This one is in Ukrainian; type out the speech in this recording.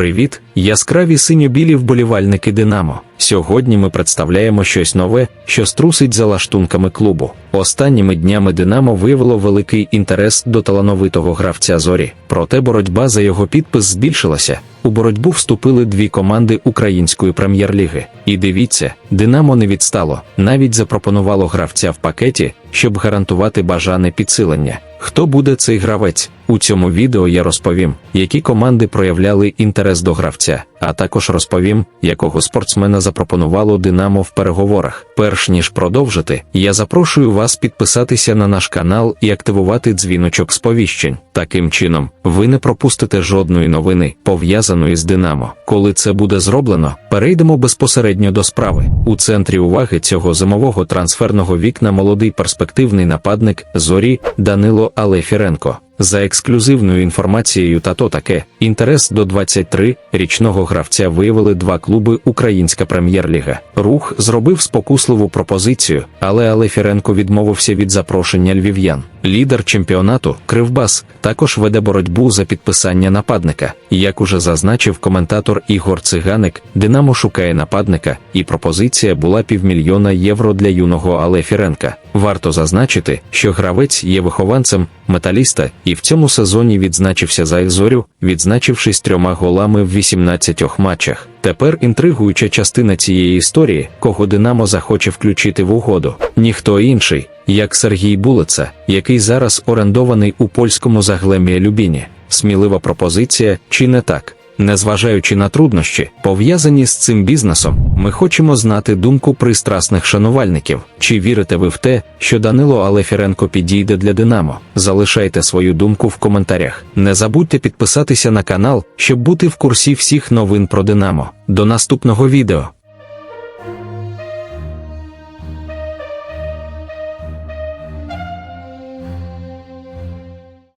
Привіт, яскраві синьо-білі вболівальники Динамо. Сьогодні ми представляємо щось нове, що струсить за лаштунками клубу. Останніми днями Динамо виявило великий інтерес до талановитого гравця зорі. Проте боротьба за його підпис збільшилася. У боротьбу вступили дві команди української прем'єр-ліги. І дивіться, Динамо не відстало, навіть запропонувало гравця в пакеті, щоб гарантувати бажане підсилення. Хто буде цей гравець? У цьому відео я розповім, які команди проявляли інтерес до гравця, а також розповім, якого спортсмена запропонувало Динамо в переговорах. Перш ніж продовжити, я запрошую вас підписатися на наш канал і активувати дзвіночок сповіщень. Таким чином, ви не пропустите жодної новини, пов'язаної з Динамо. Коли це буде зроблено, перейдемо безпосередньо до справи. У центрі уваги цього зимового трансферного вікна молодий перспективний нападник зорі Данило Алефіренко. За ексклюзивною інформацією та то таке, інтерес до 23-річного гравця виявили два клуби Українська прем'єр-ліга. Рух зробив спокусливу пропозицію, але Алефіренко відмовився від запрошення львів'ян. Лідер чемпіонату Кривбас також веде боротьбу за підписання нападника. Як уже зазначив коментатор Ігор Циганик, Динамо шукає нападника, і пропозиція була півмільйона євро для юного Алефіренка. Варто зазначити, що гравець є вихованцем металіста і в цьому сезоні відзначився за Ізорю, відзначившись трьома голами в 18 матчах. Тепер інтригуюча частина цієї історії, кого Динамо захоче включити в угоду. Ніхто інший, як Сергій Булица, який зараз орендований у польському заглем'я Любіні. Смілива пропозиція, чи не так? Незважаючи на труднощі, пов'язані з цим бізнесом, ми хочемо знати думку пристрасних шанувальників. Чи вірите ви в те, що Данило Алефіренко підійде для Динамо? Залишайте свою думку в коментарях. Не забудьте підписатися на канал, щоб бути в курсі всіх новин про Динамо. До наступного відео.